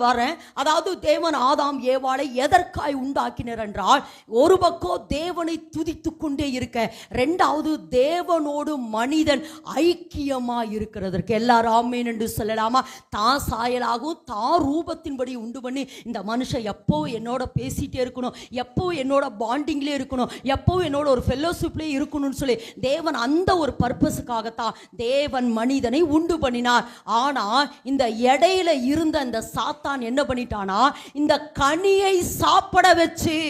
வரேன் அதாவது தேவன் ஆதாம் ஏவாளை எதற்காய் உண்டாக்கினர் என்றால் ஒரு பக்கம் தேவனை துதித்து கொண்டே இருக்க ரெண்டாவது தேவனோடு மனிதன் ஐக்கியமா இருக்கிறதற்கு எல்லாரும் ஆமேன் என்று சொல்லலாமா? தான் சாயலாகவும் தான் ரூபத்தின்படி உண்டு பண்ணி இந்த மனுஷன் எப்போ என்னோட பேசிட்டே இருக்கணும் எப்போ என்னோட பாண்டிங்லேயே இருக்கணும் எப்போ என்னோட ஒரு ஃபெல்லோஷிப்லேயே இருக்கணும்னு சொல்லி தேவன் அந்த ஒரு பர்பஸுக்காகத்தான் தேவன் மனிதனை உண்டு பண்ணினார். ஆனா இந்த இடையில இருந்த அந்த சாத்த சாத்தான் என்ன பண்ணிட்டானா? இந்த கனியை சாப்பிட வச்சு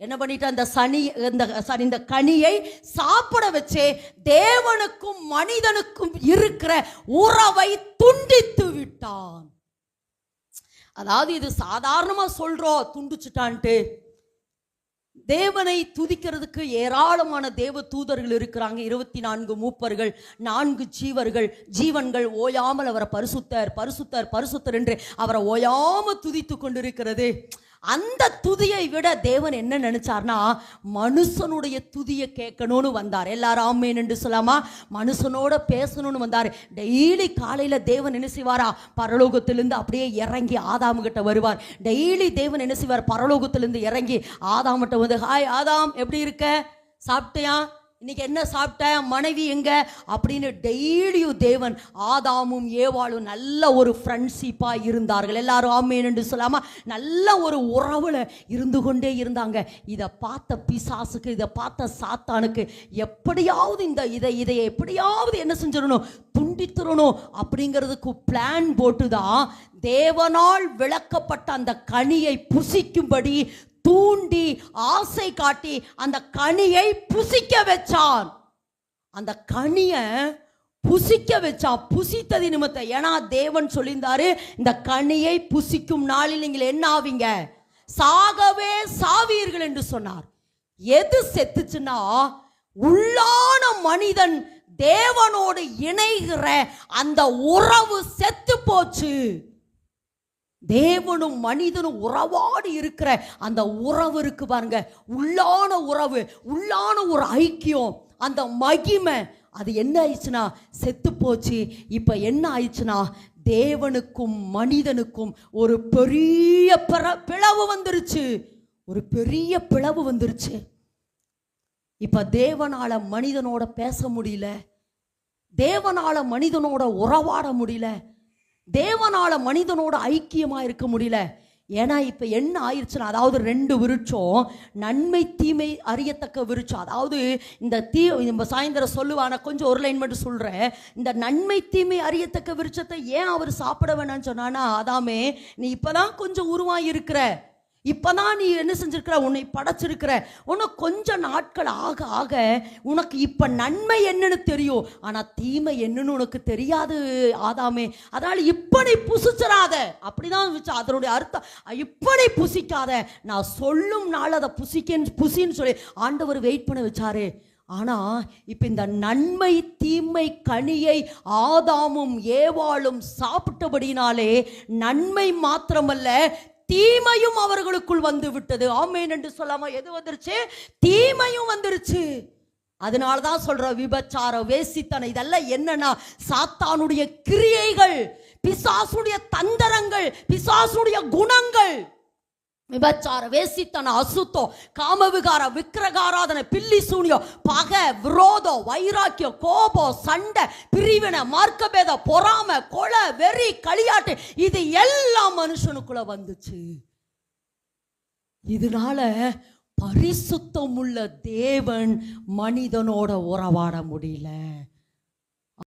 என்ன பண்ணிட்டான் இந்த சனி இந்த சாரி இந்த கனியை சாப்பிட வச்சு தேவனுக்கும் மனிதனுக்கும் இருக்கிற உறவை துண்டித்து விட்டான். அதாவது இது சாதாரணமா சொல்றோம் துண்டிச்சுட்டான்ட்டு. தேவனை துதிக்கிறதுக்கு ஏராளமான தேவ தூதர்கள் இருக்கிறாங்க. இருபத்தி நான்கு மூப்பர்கள் நான்கு ஜீவர்கள் ஜீவன்கள் ஓயாமல் அவரை பரிசுத்தர் பரிசுத்தர் பரிசுத்தர் என்று அவரை ஓயாமல் துதித்து கொண்டிருக்கிறது. அந்த துதியை விட தேவன் என்ன நினைச்சார்னா மனுஷனுடைய துதியை கேட்கணும்னு வந்தார். எல்லாரும் ஆமேன் என்று சொல்லாமா மனுஷனோட பேசணும்னு வந்தார். டெய்லி காலையில் தேவன் என்ன செய்வாரா? பரலோகத்திலிருந்து அப்படியே இறங்கி ஆதாம் கிட்ட வருவார். டெய்லி தேவன் என்ன செய்வார்? பரலோகத்திலிருந்து இறங்கி ஆதாம்கிட்ட வந்து ஹாய் ஆதாம் எப்படி இருக்க? சாப்பிட்டியா? இன்னைக்கு என்ன சாப்பிட்ட? மனைவி எங்க? அப்படின்னு டெய்லியும் தேவன் ஆதாமும் ஏவாளும் நல்ல ஒரு ஃப்ரெண்ட்ஷிப்பாக இருந்தார்கள். எல்லாரும் ஆமேன் என்று சொல்லாமல் நல்ல ஒரு உறவில் இருந்து கொண்டே இருந்தாங்க. இதை பார்த்த பிசாசுக்கு இதை பார்த்த சாத்தானுக்கு எப்படியாவது இந்த இதை இதை எப்படியாவது என்ன செஞ்சிடணும்? துண்டித்துடணும் அப்படிங்கிறதுக்கு பிளான் போட்டு தான் தேவனால் விளக்கப்பட்ட அந்த கனியை புசிக்கும்படி தூண்டி ஆசை காட்டி அந்த கனியை புசிக்க வச்சான். அந்த கனியை புசிக்க வச்சா புசித்தது நிமித்தம். ஏன்னா தேவன் சொல்லியிருந்தாரு இந்த கனியை புசிக்கும் நாளில் நீங்கள் என்ன ஆவீங்க? சாகவே சாவீர்கள் என்று சொன்னார். எது செத்துச்சுன்னா உள்ளான மனிதன் தேவனோடு இணைகிற அந்த உறவு செத்து போச்சு. தேவனும் மனிதனும் உறவாடி இருக்கிற அந்த உறவு இருக்கு பாருங்க. உள்ளான உறவு உள்ளான ஒரு ஐக்கியம் அந்த மகிமை. அது என்ன ஆயிடுச்சுன்னா செத்து போச்சு. இப்போ என்ன ஆயிடுச்சுன்னா தேவனுக்கும் மனிதனுக்கும் ஒரு பெரிய பிற- பிளவு வந்துருச்சு. ஒரு பெரிய பிளவு வந்துருச்சு. இப்போ தேவனால மனிதனோட பேச முடியல. தேவனால மனிதனோட உறவாட முடியல. தேவனால மனிதனோட ஐக்கியமா இருக்க முடியல. ஏன்னா இப்ப என்ன ஆயிடுச்சுன்னா அதாவது ரெண்டு விருட்சம் நன்மை தீமை அறியத்தக்க விருட்சம். அதாவது இந்த தீ நம்ம சாயந்தரம் சொல்லுவான கொஞ்சம் ஒரு லைன் மட்டும் சொல்றேன். இந்த நன்மை தீமை அறியத்தக்க விருட்சத்தை ஏன் அவர் சாப்பிட வேணாம்னு சொன்னானா அதாமே நீ இப்பதான் கொஞ்சம் உருவாகி இருக்கிற இப்போதான் நீ என்ன செஞ்சிருக்கிற? உன்னை படைச்சிருக்கிற. உனக்கு கொஞ்ச நாட்கள் ஆக ஆக உனக்கு இப்போ நன்மை என்னன்னு தெரியும். ஆனால் தீமை என்னன்னு உனக்கு தெரியாது ஆதாமே. அதனால் இப்போ நீ புசிச்சிடாத. அப்படிதான் வச்சு அதனுடைய அர்த்தம். இப்போ நீ புசிக்காத. நான் சொல்லும் நாள் அதை புசிக்கன்னு புசின்னு சொல்லி ஆண்டவர் வெயிட் பண்ண வச்சாரு. ஆனால் இப்போ இந்த நன்மை தீமை கனியை ஆதாமும் ஏவாளும் சாப்பிட்டபடினாலே நன்மை மாத்திரமல்ல தீமையும் அவர்களுக்குள் வந்து விட்டது ஆமேன் என்று சொல்லாம எது வந்துருச்சு? தீமையும் வந்துருச்சு. அதனால தான் சொல்ற விபச்சாரம் வேசித்தனம் இதெல்லாம் என்னன்னா சாத்தானுடைய கிரியைகள் பிசாசுடைய தந்திரங்கள் பிசாசுடைய குணங்கள். விபச்சார வேசித்தன அசுத்தம் காமவிகார விக்கிரகாராதனை பில்லி சூனியம் பகை விரோதம் வைராக்கியம் கோபம் சண்டை பிரிவினை மார்க்கபேத பொறாமை கொலை வெறி களியாட்டு இது எல்லாம் மனுஷனுக்குள்ள வந்துச்சு. இதனால பரிசுத்தம் உள்ள தேவன் மனிதனோட உறவாட முடியல.